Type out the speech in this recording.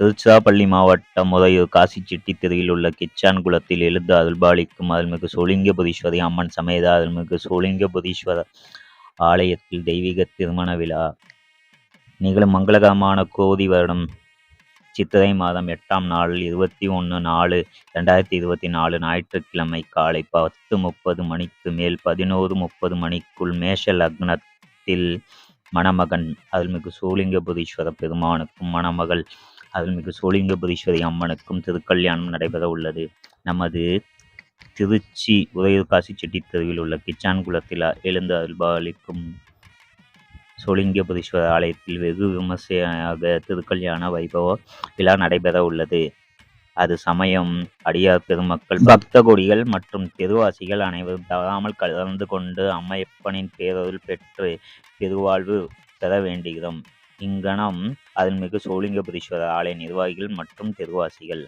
திருச்சிராப்பள்ளி மாவட்டம் உறையூர் காசிச்செட்டி தெருவில் உள்ள கிச்சான் குளத்தில் எழுந்து அருள்பாலிக்கும் அருள்மிகு சோளிங்கபுரீஸ்வரி அம்மன் சமேத அருள்மிகு புதீஸ்வர ஆலயத்தில் தெய்வீக திருமண விழா. நிகழும் மங்களகரமான கோதி வருடம் சித்திரை மாதம் எட்டாம் நாள் இருபத்தி ஒன்று நாலு ரெண்டாயிரத்தி இருபத்தி நாலு ஞாயிற்றுக்கிழமை காலை பத்து முப்பது மணிக்கு மேல் பதினோரு முப்பது மணிக்குள் மேஷ லக்னத்தில் மணமகன் அருள்மிகு சோளிங்கபுரீஸ்வர பெருமானுக்கும் மணமகள் அருள்மிகு சோழிங்கபுரீஸ்வரி அம்மனுக்கும் திருக்கல்யாணம் நடைபெற உள்ளது. நமது திருச்சி உறையூர் காசிச்செட்டி தெருவில் உள்ள கிச்சான் குளத்தில் எழுந்து அருள்பாலிக்கும் சோளிங்கபுரீஸ்வரர் ஆலயத்தில் வெகு விமர்சையாக திருக்கல்யாண வைபவ விழா நடைபெற உள்ளது. அது சமயம் அடியார் பெருமக்கள் பக்த கொடிகள் மற்றும் தெருவாசிகள் அனைவரும் தவறாமல் கலந்து கொண்டு அம்மையப்பனின் பேரருள் பெற்று பெருவாழ்வு பெற வேண்டுகிறோம். இங்கனம் அருள்மிகு சோளிங்கபுரீஸ்வரர் ஆலய நிர்வாகிகள் மற்றும் தெருவாசிகள்.